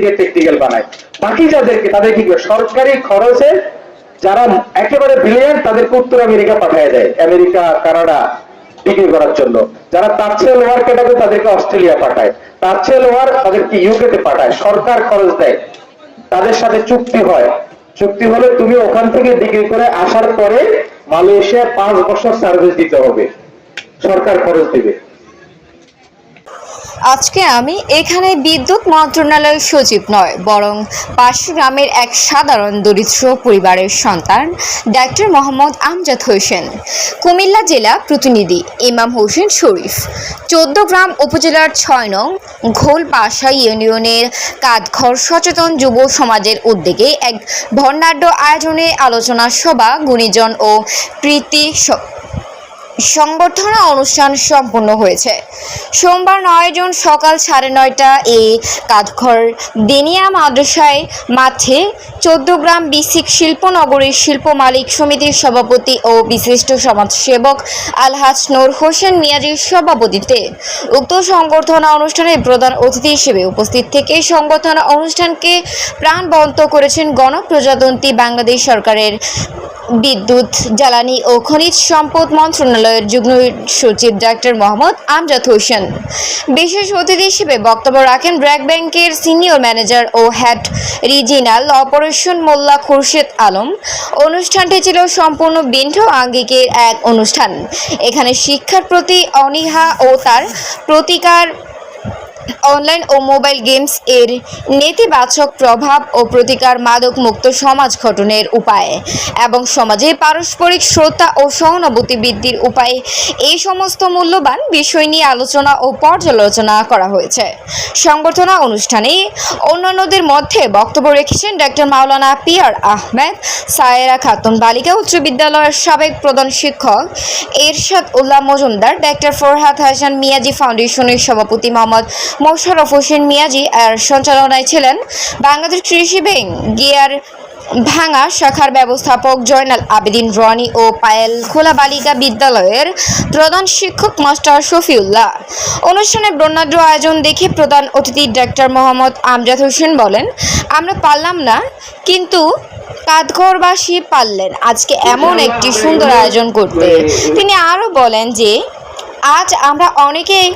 দিয়ে টেকনিক্যাল বানায়। বাকি যাদেরকে, তাদের কি করে? সরকারি খরচে যারা একেবারে ব্রিলিয়ান্ট তাদেরকে উত্তর আমেরিকা পাঠায় দেয়। আমেরিকা, কানাডা ডিগ্রি করার জন্য। যারা তার চেয়ে লোয়ার ক্যাটাগরি তাদেরকে অস্ট্রেলিয়া পাঠায়। তার চেয়ে লোয়ার তাদেরকে ইউকে তে পাঠায়। সরকার খরচ দেয়। তাদের সাথে চুক্তি হয়। চুক্তি হলে তুমি ওখান থেকে ডিগ্রি করে আসার পরে মালয়েশিয়ায় পাঁচ বছর সার্ভিস দিতে হবে। সরকার খরচ দিবে। আজকে আমি এখানে বিদ্যুৎ মন্ত্রণালয়ের সচিব নয়, বরং পাশের গ্রামের এক সাধারণ দরিদ্র পরিবারের সন্তান, ডাক্তার মোহাম্মদ আমজাদ হোসেন। কুমিল্লা জেলা প্রতিনিধি ইমাম হোসেন শরীফ। চোদ্দ গ্রাম উপজেলার ছয় নং ঘোলপাশা ইউনিয়নের কাতঘর সচেতন যুব সমাজের উদ্যোগে এক ভণ্ডাঢ্য আয়োজনে আলোচনা সভা, গুণীজন ও প্রীতি সংবর্ধনা অনুষ্ঠান সম্পন্ন হয়েছে। সোমবার নয় জুন সকাল সাড়ে নয়টা এ কাঠঘর দেনিয়া মাদ্রাসায় মাঠে চোদ্দ গ্রাম বিসিক শিল্পনগরীর শিল্প মালিক সমিতির সভাপতি ও বিশিষ্ট সমাজসেবক আলহাজ নূর হোসেন মিয়াজির সভাপতিত্বে উক্ত সংবর্ধনা অনুষ্ঠানে প্রধান অতিথি হিসেবে উপস্থিত থেকে সংবর্ধনা অনুষ্ঠানকে প্রাণবন্ত করেছেন গণপ্রজাতন্ত্রী বাংলাদেশ সরকারের বিদ্যুৎ, জ্বালানি ও খনিজ সম্পদ মন্ত্রণালয়ের যুগ্ম সচিব ডাক্তার মোহাম্মদ আমজাদ হোসেন। বিশেষ অতিথি হিসেবে বক্তব্য রাখেন ব্র্যাক ব্যাংকের সিনিয়র ম্যানেজার ও head regional operation Molla Khurshed Alam. অনুষ্ঠানটি ছিল সম্পূর্ণ বিন্ধ্য আঙ্গিকের এক অনুষ্ঠান। এখানে শিক্ষার প্রতি অনীহা ও তার প্রতিকার অনলাইন ও মোবাইল গেমস এর নেতিবাচক প্রভাব ও প্রতিকার মাদক মুক্ত সমাজ গঠনের উপায়। এবং সমাজে পারস্পরিক শ্রদ্ধা ও সহানুভূতি বৃদ্ধির উপায়ে এই সমস্ত মূল্যবান বিষয় নিয়ে আলোচনা ও পর্যালোচনা করা হয়েছে। সংবর্ধনা অনুষ্ঠানে অন্যান্যদের মধ্যে বক্তব্য রেখেছেন ডক্টর মাওলানা পিয়ার আহমেদ, সায়েরা খাতুন বালিকা উচ্চ বিদ্যালয়ের সাবেক প্রধান শিক্ষক, এরশাদ উল্লাহ মজুমদার ডক্টর ফরহাদ হাসান মিয়াজি ফাউন্ডেশনের সভাপতি মোহাম্মদ মোশাররফ হোসেন মিয়াজি আর সঞ্চালনায় ছিলেন বাংলাদেশ কৃষি ব্যাংক। গিয়ার ভাঙা শাখার ব্যবস্থাপক জয়নাল আবেদিন রনি ও পায়েল খোলা বালিকা বিদ্যালয়ের প্রধান শিক্ষক মাস্টার শফিউল্লাহ। অনুষ্ঠানে বর্ণাঢ্য আয়োজন দেখে প্রধান অতিথি ডাক্তার মোহাম্মদ আমজাদ হোসেন বলেন, আমরা পারলাম না, কিন্তু কাঠঘরবাসী পারলেন। আজকে এমন একটি সুন্দর আয়োজন করতে। তিনি আরও বলেন যে আজ আমরা অনেকেই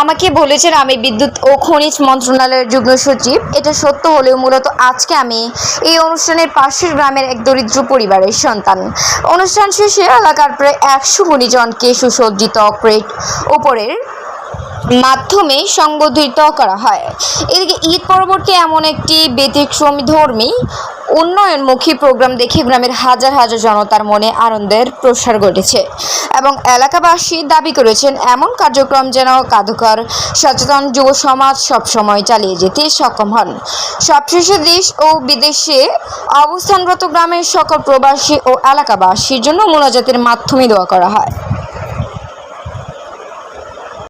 আমাকে বলেছেন আমি বিদ্যুৎ ও খনিজ মন্ত্রণালয়ের যুগ্ম সচিব। এটা সত্য হলেও মূলত আজকে আমি এই অনুষ্ঠানের পাশের গ্রামের এক দরিদ্র পরিবারের সন্তান। অনুষ্ঠান শেষে এলাকার প্রায় একশো গুণীজনকে সুসজ্জিত অপরেট উপরের মাধ্যমে সংবোধিত করা হয়। এদিকে ঈদ পরবর্তী এমন একটি ব্যতিক্রমী ধর্মী উন্নয়নমুখী প্রোগ্রাম দেখে গ্রামের হাজার হাজার জনতার মনে আনন্দের প্রসার ঘটেছে এবং এলাকাবাসী দাবি করেছেন, এমন কার্যক্রম যেন কাদুকর সচেতন যুব সমাজ সবসময় চালিয়ে যেতে সক্ষম হন। সবশেষে দেশ ও বিদেশে অবস্থানরত গ্রামের সকল প্রবাসী ও এলাকাবাসীর জন্য মোনাজাতের মাধ্যমে দোয়া করা হয়।